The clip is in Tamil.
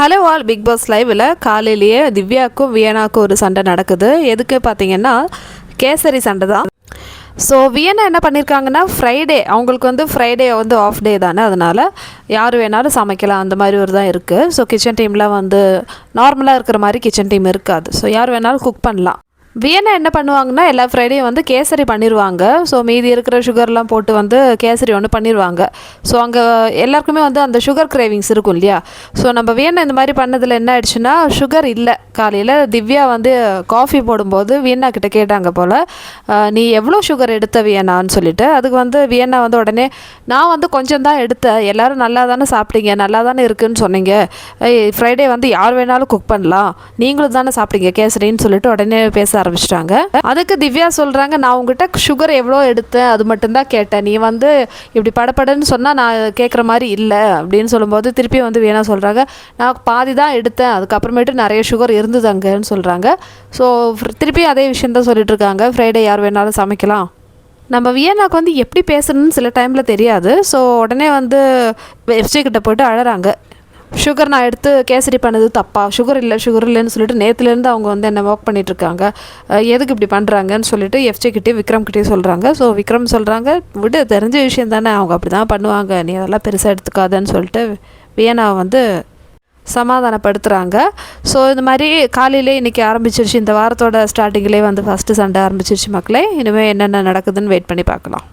ஹலோ ஆல் பிக் பாஸ் லைவில் காலையிலேயே திவ்யாவுக்கும் வியனாக்கும் ஒரு சண்டை நடக்குது. எதுக்கு பார்த்தீங்கன்னா கேசரி சண்டை தான். ஸோ வியனா என்ன பண்ணியிருக்காங்கன்னா ஃப்ரைடே அவங்களுக்கு வந்து ஃப்ரைடே வந்து ஆஃப் டே தானே அதனால் யார் வேணாலும் சமைக்கலாம் அந்த மாதிரி ஒரு தான் இருக்குது ஸோ கிச்சன் டீமில் வந்து நார்மலாக இருக்கிற மாதிரி கிச்சன் டீம் இருக்காது. ஸோ யார் வேணாலும் குக் பண்ணலாம். வியனா என்ன பண்ணுவாங்கன்னா எல்லா ஃப்ரைடேயும் வந்து கேசரி பண்ணிடுவாங்க ஸோ மீதி இருக்கிற சுகர்லாம் போட்டு வந்து கேசரி ஒன்று பண்ணிடுவாங்க ஸோ அங்கே எல்லாருக்குமே வந்து அந்த சுகர் கிரேவிங்ஸ் இருக்கும் இல்லையா? ஸோ நம்ம வியன்னா இந்த மாதிரி பண்ணதில் என்ன ஆயிடுச்சுன்னா சுகர் இல்லை. காலையில் திவ்யா வந்து காஃபி போடும்போது வியன்னா கிட்ட கேட்டாங்க போல் நீ எவ்வளோ சுகர் எடுத்த வியன்னான்னு சொல்லிட்டு. அதுக்கு வந்து வியன்னா வந்து உடனே நான் வந்து கொஞ்சம் தான் எடுத்தேன். எல்லோரும் நல்லா தானே சாப்பிட்டீங்க. நல்லா தானே இருக்குன்னு சொன்னீங்க. ஃப்ரைடே வந்து யார் வேணாலும் குக் பண்ணலாம். நீங்களும் தானே சாப்பிட்டீங்க. கேசரின்னு சொல்லிட்டு உடனே பேச ஆரம்பிச்சிட்டாங்க. அதுக்கு திவ்யா சொல்கிறாங்க நான் உங்ககிட்ட சுகர் எவ்வளோ எடுத்தேன்? அது மட்டும்தான் கேட்டேன். நீ வந்து இப்படி படபடன்னு சொன்னால் நான் கேட்குற மாதிரி இல்லை. அப்படின்னு சொல்லும்போது திருப்பி வந்து வேணா சொல்கிறாங்க நான் பாதி தான் எடுத்தேன். அதுக்கப்புறமேட்டு நிறைய சுகர் இருந்தது அங்கேன்னு சொல்கிறாங்க ஸோ திருப்பி அதே விஷயம் தான் சொல்லிட்டு இருக்காங்க ஃப்ரைடே யார் வேணாலும் சமைக்கலாம். நம்ம வியனாக்கு வந்து எப்படி பேசணும்னு சில டைமில் தெரியாது. ஸோ உடனே வந்து எஃப்ஜே கிட்ட போயிட்டு அழகிறாங்க சுகர் நான் எடுத்து கேசரி பண்ணது தப்பா? சுகர் இல்லை சுகர் இல்லைன்னு சொல்லிட்டு நேற்றுலேருந்து அவங்க வந்து என்ன ஒர்க் பண்ணிகிட்ருக்காங்க இருக்காங்க எதுக்கு இப்படி பண்ணுறாங்கன்னு சொல்லிட்டு எஃப்ஜே கிட்டே விக்ரம் கிட்டே சொல்கிறாங்க ஸோ விக்ரம் சொல்கிறாங்க விட தெரிஞ்ச விஷயம் தானே. அவங்க அப்படி தான் பண்ணுவாங்க. நீ அதெல்லாம் பெருசாக எடுத்துக்காதன்னு சொல்லிட்டு வியனா வந்து சமாதானப்படுத்துகிறாங்க ஸோ இந்த மாதிரி காலையிலே இன்றைக்கி ஆரம்பிச்சிருச்சு. இந்த வாரத்தோட ஸ்டார்டிங்லேயே வந்து ஃபஸ்ட்டு சண்டை ஆரம்பிச்சிருச்சு மக்களே. இனிமேல் என்னென்ன நடக்குதுன்னு வெயிட் பண்ணி பார்க்கலாம்.